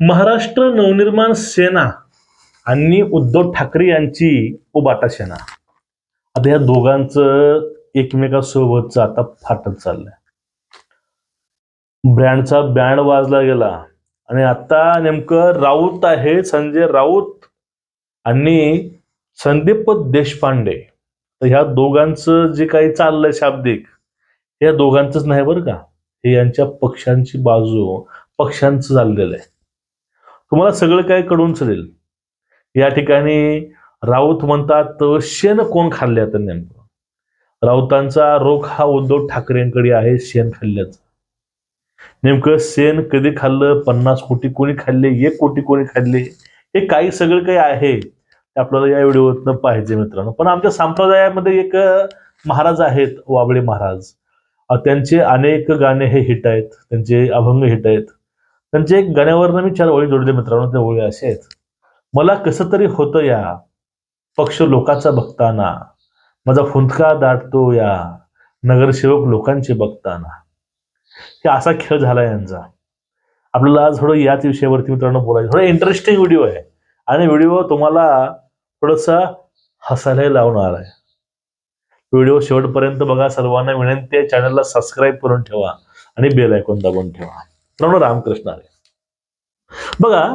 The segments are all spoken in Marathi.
महाराष्ट्र नवनिर्माण सेना आणि उद्धव ठाकरे यांची उबाटा सेना. आता या दोघांचं एकमेकांसोबतच आता फाटत चाललंय. ब्रँडचा बँड वाजला गेला आणि आता नेमकं राऊत आहे संजय राऊत आणि संदीप देशपांडे. तर ह्या दोघांचं जे काही चाललंय शाब्दिक या दोघांचंच नाही बरं का? हे यांच्या पक्षांची बाजू पक्षांचं चाललेलं आहे. तुम्हाला सगळं काय कळून चलेल. या ठिकाणी राऊत म्हणतात शेण कोण खाल्ले आता नेमकं? राऊतांचा रोग हा उद्धव ठाकरेंकडे आहे शेण खाल्ल्याचा. नेमकं शेण कधी खाल्लं? पन्नास कोटी कोणी खाल्ले? एक कोटी कोणी खाल्ले? हे काही सगळं काही आहे आपल्याला या व्हिडिओतनं पाहिजे मित्रांनो. पण आमच्या संप्रदायामध्ये एक महाराज आहेत वाबळे महाराज. त्यांचे अनेक गाणे हे हिट आहेत त्यांचे अभंग हिट आहेत. त्यांचे एक गाण्यावरनं मी चार ओळी जोडले मित्रांनो त्या ओळी असे आहेत. मला कसं तरी होतं या पक्ष लोकाचा बघताना माझा फुंदका दाटतो या नगरसेवक लोकांचे बघताना. हे असा खेळ झाला यांचा. आपल्याला आज थोडं याच विषयावरती मित्रांनो बोलायचं थोडं इंटरेस्टिंग व्हिडिओ आहे. आणि व्हिडिओ तुम्हाला थोडंसं हसायला लावणार आहे. व्हिडिओ शेवटपर्यंत बघा सर्वांना विनंती आहे चॅनलला सबस्क्राईब करून ठेवा आणि बेल ऐकून दाबून ठेवा. रमण रामकृष्ण आहे बघा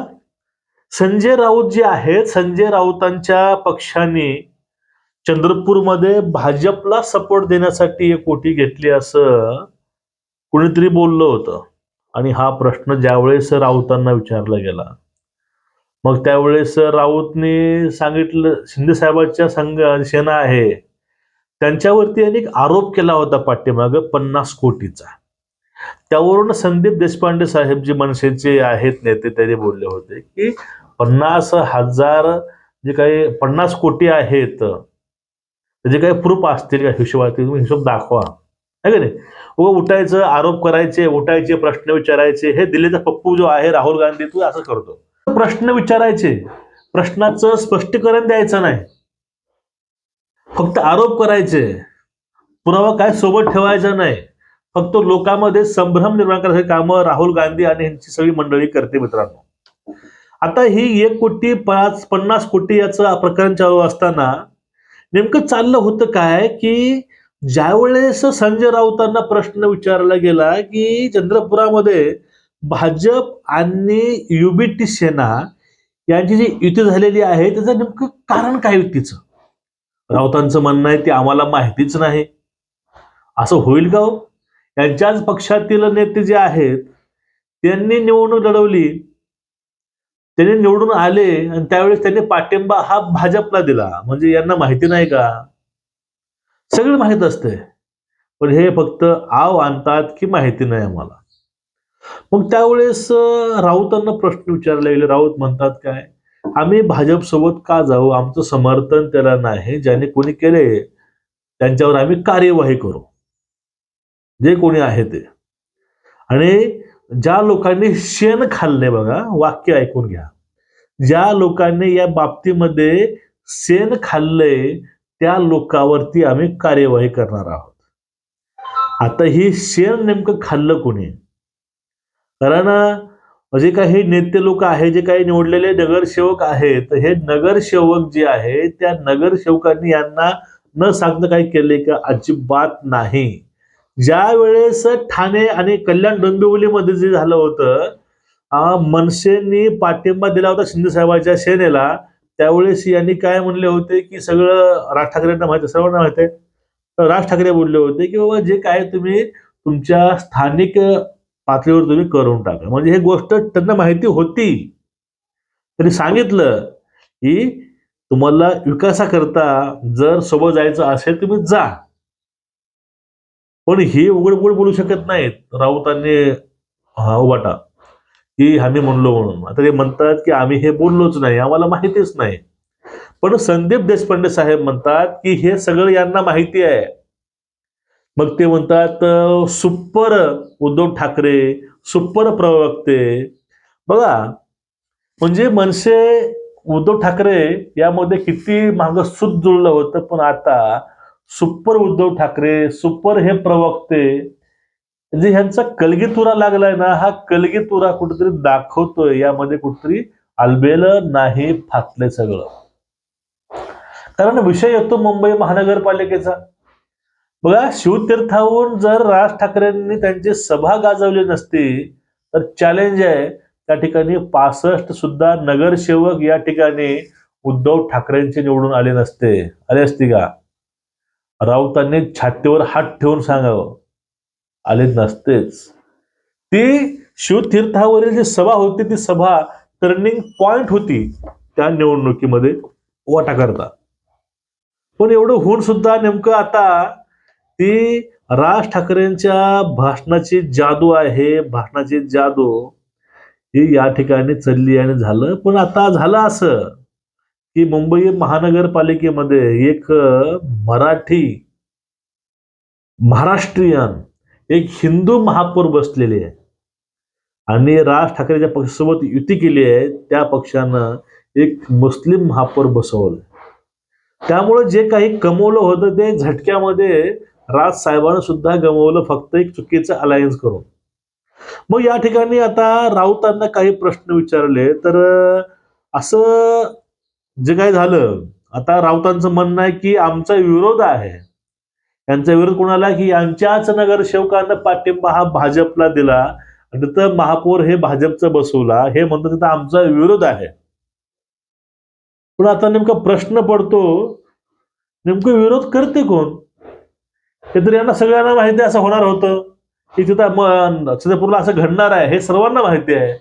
संजय राऊत जे आहेत संजय राऊतांच्या पक्षाने चंद्रपूरमध्ये भाजपला सपोर्ट देण्यासाठी एक कोटी घेतली असं कुणीतरी बोललं होतं. आणि हा प्रश्न ज्यावेळेस राऊतांना विचारला गेला मग त्यावेळेस राऊतने सांगितलं शिंदे साहेबांच्या संघ सेना आहे त्यांच्यावरती अनेक आरोप केला होता पाठीमाग पन्नास कोटीचा. त्यावरून संदीप देशपांडे साहेब जे मनसेचे आहेत नेते त्यांनी बोलले होते की पन्नास हजार जे काही पन्नास कोटी आहेत त्याचे काही प्रूफ असतील का हिशोबातील तुम्ही हिशोब दाखवा. है का नाही? व उठायचं आरोप करायचे उठायचे प्रश्न विचारायचे हे दिल्लीचा पप्पू जो आहे राहुल गांधी तू असं करतो. प्रश्न विचारायचे प्रश्नाचं स्पष्टीकरण द्यायचं नाही. फक्त आरोप करायचे. पुरावा काय सोबत ठेवायचा नाही. फक्त लोकांमध्ये संभ्रम निर्माण करायचे कामं राहुल गांधी आणि यांची सगळी मंडळी करते मित्रांनो. आता ही एक कोटी पाच पन्नास कोटी याचं प्रकरण चालू असताना नेमकं चाललं होतं काय की ज्यावेळेस संजय राऊतांना प्रश्न विचारला गेला की चंद्रपुरामध्ये भाजप आणि युबीटी सेना यांची जी युती झालेली आहे त्याचं नेमकं कारण काय युतीचं? राऊतांचं म्हणणं आहे ते आम्हाला माहितीच नाही. असं होईल का हो? यांच्याच पक्षातील नेते जे आहेत त्यांनी निवडणूक लढवली. त्यांनी निवडून आले आणि त्यावेळेस त्यांनी पाठिंबा हा भाजपला दिला. म्हणजे यांना माहिती नाही का? सगळं माहीत असते. पण हे फक्त आव आणतात की माहिती नाही आम्हाला. मग त्यावेळेस राऊतांना प्रश्न विचारले गेले. राऊत म्हणतात काय? आम्ही भाजप सोबत का जाऊ? आमचं समर्थन त्याला नाही. ज्याने कोणी केले त्यांच्यावर आम्ही कार्यवाही करू. जे कोणी आहे ते. आणि ज्या लोकांनी शेण खाल्ले बघा वाक्य ऐकून घ्या. ज्या लोकांनी या बाबतीमध्ये शेण खाल्ले त्या लोकांवरती आम्ही कार्यवाही करणार आहोत. आता ही शेण नेमकं खाल्लं कोणी? कारण जे काही नेते लोक आहे जे काही निवडलेले नगरसेवक आहेत हे नगरसेवक जे आहे त्या नगरसेवकांनी यांना न सांगता काही केले का? अजिबात नाही. ज्या वेळेस ठाणे आणि कल्याण डोंबिवलीमध्ये जे झालं होतं अं, मनसेनी पाठिंबा दिला होता शिंदे साहेबांच्या सेनेला. त्यावेळेस यांनी काय म्हणले होते की सगळं राज ठाकरेंना माहिती सर्वांना माहिती आहे. तर राज ठाकरे बोलले होते की बाबा जे काय तुम्ही तुमच्या स्थानिक पातळीवर तुम्ही करून टाका. म्हणजे हे गोष्ट त्यांना माहिती होती. त्यांनी सांगितलं की तुम्हाला विकासाकरता जर सोबत जायचं असेल तुम्ही जा. पण हे उघड बोलू शकत नाहीत राऊतांनी हा वाटा की आम्ही म्हणलो म्हणून. आता ते म्हणतात की आम्ही हे बोललोच नाही आम्हाला माहितीच नाही. पण संदीप देशपांडे साहेब म्हणतात की हे सगळं यांना माहिती आहे. मग ते म्हणतात सुपर उद्धव ठाकरे सुपर प्रवक्ते. बघा म्हणजे मनसे उद्धव ठाकरे यामध्ये किती मागं सुत जुळलं होतं पण आता सुपर उद्धव ठाकरे सुपर हे प्रवक्ते जे ह्यांचा कलगीतुरा लागलाय ना हा कलगीतुरा कुठेतरी दाखवतोय. यामध्ये कुठेतरी आलबेलं नाही फातले सगळं. कारण विषय येतो मुंबई महानगरपालिकेचा. बघा शिवतीर्थाहून जर राज ठाकरेंनी त्यांची सभा गाजवली नसती तर चॅलेंज आहे त्या ठिकाणी पासष्ट सुद्धा नगरसेवक या ठिकाणी उद्धव ठाकरेंचे निवडून आले नसते. आले असते का? राऊतांनी छातीवर हात ठेवून सांगावं. आले नसतेच. ती शिवतीर्थावरील जी सभा होती ती सभा टर्निंग पॉइंट होती त्या निवडणुकीमध्ये वाटा करता. पण एवढं होऊन सुद्धा नेमकं आता ती राज ठाकरेंच्या भाषणाची जादू आहे भाषणाची जादू ही या ठिकाणी चलली आणि झालं. पण आता झालं असं. की मुंबई महानगरपालिकेमध्ये एक मराठी महाराष्ट्रीयन एक हिंदू महापौर बसलेले आहे. आणि राज ठाकरेच्या पक्षासोबत युती केली आहे. त्या पक्षानं एक मुस्लिम महापौर बसवलं. त्यामुळे जे काही कमवलं होतं ते झटक्यामध्ये राज साहेबांना सुद्धा गमवलं फक्त एक चुकीचं अलायन्स करून. मग या ठिकाणी आता राऊतांना काही प्रश्न विचारले तर असं जे काय झालं आता राऊतांचं म्हणणं आहे की आमचा विरोध आहे. यांचा विरोध कोणाला? की यांच्याच नगरसेवकांना पाठिंबा हा भाजपला दिला. आणि तर महापौर हे भाजपचं बसवला. हे म्हणतात तिथं आमचा विरोध आहे. पण आता नेमका प्रश्न पडतो नेमकं विरोध करते कोण? हे तर यांना सगळ्यांना माहिती असं होणार होतं. की तिथं सिद्धपूरला असं घडणार आहे हे सर्वांना माहिती आहे.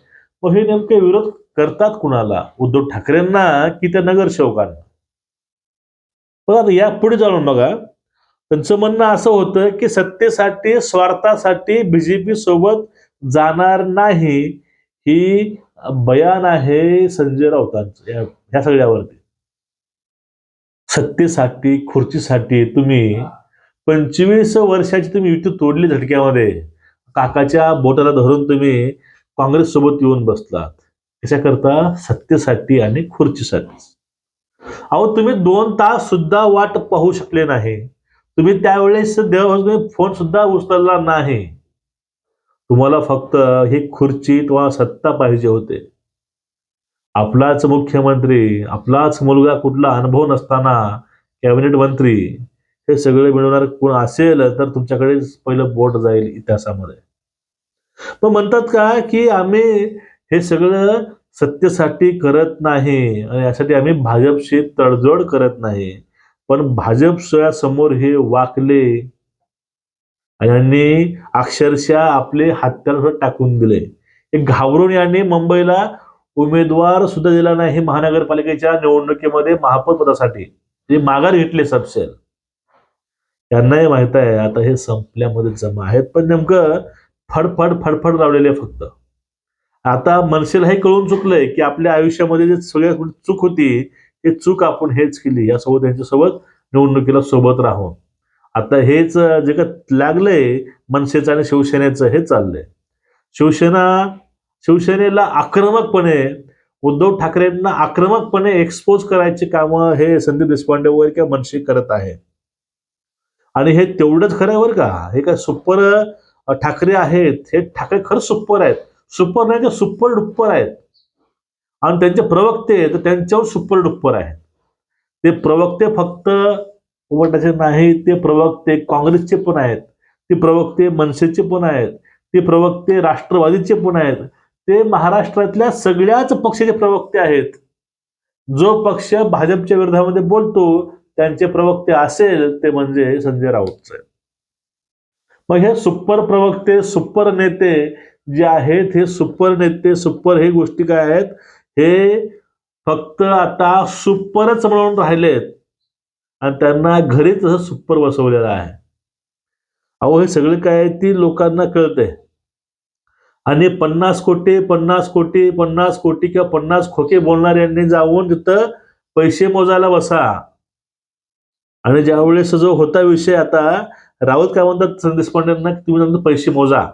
मग हे नेमके विरोध करतात कुणाला? उद्धव ठाकरेंना की त्या नगरसेवकांना? बघा आता या पुढे जाणून बघा. त्यांचं म्हणणं असं होतं की सत्तेसाठी स्वार्थासाठी बीजेपी सोबत जाणार नाही ही बयान आहे संजय राऊतांचं या ह्या सगळ्यावरती. सत्तेसाठी खुर्चीसाठी तुम्ही पंचवीस वर्षाची तुम्ही युती तोडली झटक्यामध्ये. काकाच्या बोटाला धरून तुम्ही काँग्रेस सोबत येऊन बसलात. कशाकरता सत्तेसाठी आणि खुर्चीसाठी अहो तुम्ही दोन तास सुद्धा वाट पाहू शकले नाही. तुम्ही त्यावेळेस देवापासून फोन सुद्धा उचलला नाही. तुम्हाला फक्त ही खुर्ची किंवा सत्ता पाहिजे होते. आपलाच मुख्यमंत्री आपलाच मुलगा कुठला अनुभव नसताना कॅबिनेट मंत्री हे सगळे मिळवणार कोण असेल तर तुमच्याकडे पहिलं बोट जाईल इतिहासामध्ये. पण म्हणतात का की आम्ही हे सगळं सत्तेसाठी करत नाही. आणि यासाठी आम्ही भाजपशी तडजोड करत नाही. पण भाजप समोर हे वाकले. आणि यांनी अक्षरशः आपले हत्यार टाकून दिले. घाबरून यांनी मुंबईला उमेदवार सुद्धा दिला नाही महानगरपालिकेच्या निवडणुकीमध्ये महापौर पदासाठी. जे माघार घेतले सबसेल. त्यांनाही माहीत आहे आता हे संपल्यामध्ये जमा आहेत. पण नेमकं फडफड फडफड लावलेले फक्त. आता मनसेला हे कळून चुकलंय की आपल्या आयुष्यामध्ये जे सगळ्यात चूक होती ते चूक आपण हेच केली. यासोबत त्यांच्यासोबत निवडणुकीला सोबत राहून. आता हेच जे का लागलंय मनसेचं आणि शिवसेनेचं हे चाललंय. शिवसेना शिवसेनेला आक्रमकपणे उद्धव ठाकरेंना आक्रमकपणे एक्सपोज करायची कामं हे संदीप देशपांडे वगैरे किंवा मनसे करत आहे आणि हे तेवढंच खरं आहे बरं का. हे काय सुपर ठाकरे आहेत. हे ठाकरे खरं सुपर आहेत. सुपर नाही तर सुपर डुप्पर आहेत. आणि त्यांचे प्रवक्ते तर त्यांच्यावर सुपर डुप्पर आहेत. ते प्रवक्ते फक्त उमटाचे नाही ते प्रवक्ते काँग्रेसचे पण आहेत. ते प्रवक्ते मनसेचे पण आहेत. ते प्रवक्ते राष्ट्रवादीचे पण आहेत. ते महाराष्ट्रातल्या सगळ्याच पक्षाचे प्रवक्ते आहेत. जो पक्ष भाजपच्या विरोधामध्ये बोलतो त्यांचे प्रवक्ते असेल ते म्हणजे संजय राऊतचे. मग हे सुपर प्रवक्ते सुपर नेते जे आहेत हे सुपर नेते सुपर हे गोष्टी काय आहेत? हे फक्त आता सुपरच म्हणून राहिलेत आणि त्यांना घरीच असं सुपर बसवलेलं आहे. अहो हे सगळं काय ती लोकांना कळतंय. आणि पन्नास कोटी पन्नास कोटी पन्नास कोटी किंवा पन्नास खोके बोलणाऱ्यांनी जाऊन तिथं पैसे मोजायला बसा. आणि ज्यावेळेस जो होता विषय आता राऊत काय म्हणतात? संदेश पांडेंना तुम्ही पैसे मोजा.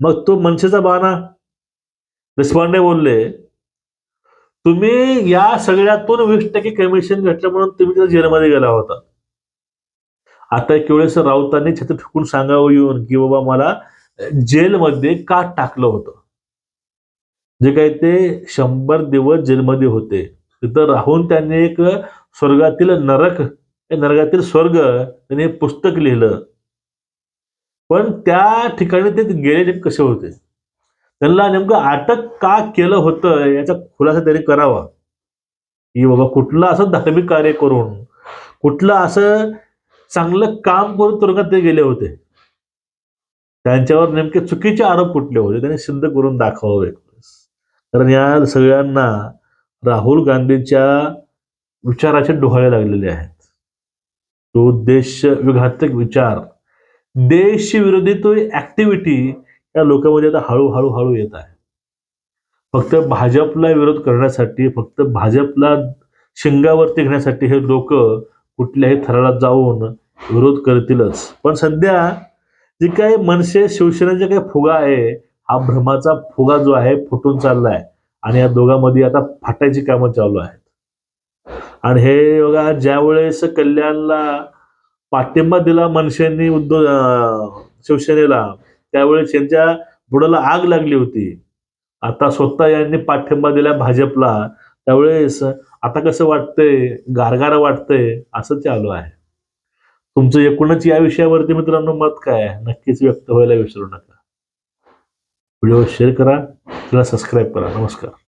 मग तो मनसेचा बहाना देशपांडे बोलले तुम्ही या सगळ्यातून वीस टक्के कमिशन घेतलं म्हणून तुम्ही त्या जेलमध्ये गेला होता. आता एक वेळेस राऊतांनी छत्र ठोकून सांगावं येऊन की बाबा मला जेलमध्ये का टाकलं होतं? जे काही ते शंभर दिवस जेलमध्ये होते. तिथं राहून त्यांनी एक स्वर्गातील नरक या नरकातील स्वर्ग त्यांनी पुस्तक लिहिलं. पण त्या ठिकाणी ते गेले कसे होते? त्यांना नेमकं अटक का केलं होतं याचा खुलासा त्यांनी करावा. की बाबा कुठलं असं धार्मिक कार्य करून कुठलं असं चांगलं काम करून तुरुंगात ते गेले होते. त्यांच्यावर नेमके चुकीचे आरोप कुठले होते त्यांनी सिद्ध करून दाखवावे कारण या सगळ्यांना राहुल गांधींच्या विचाराचे डोहाळे लागलेले आहेत. तो देश विघातक विचार देश विरोधी तो ऍक्टिव्हिटी या लोकांमध्ये आता हळूहळू हळू येत आहे. फक्त भाजपला विरोध करण्यासाठी फक्त भाजपला शिंगावरती घेण्यासाठी हे लोक कुठल्याही थराला जाऊन विरोध करतीलच. पण सध्या जे काही मनसे शिवसेनेचा काही फुगा आहे हा भ्रमाचा फुगा जो आहे फुटून चाललाय. आणि या दोघांमध्ये आता फाटायची कामं चालू आहेत. आणि हे बघा ज्या वेळेस कल्याणला पाठिंबा दिला मनसेंनी उद्धव शिवसेनेला. त्यावेळेस यांच्या बुडाला आग लागली होती. आता स्वतः यांनी पाठिंबा दिला भाजपला. त्यावेळेस आता कसं वाटतंय? गारगार वाटतंय? असं चालू आहे. तुमचं एकूणच या विषयावरती मित्रांनो मत काय नक्कीच व्यक्त व्हायला विसरू नका. व्हिडिओ शेअर करा. त्याला सबस्क्राईब करा. नमस्कार.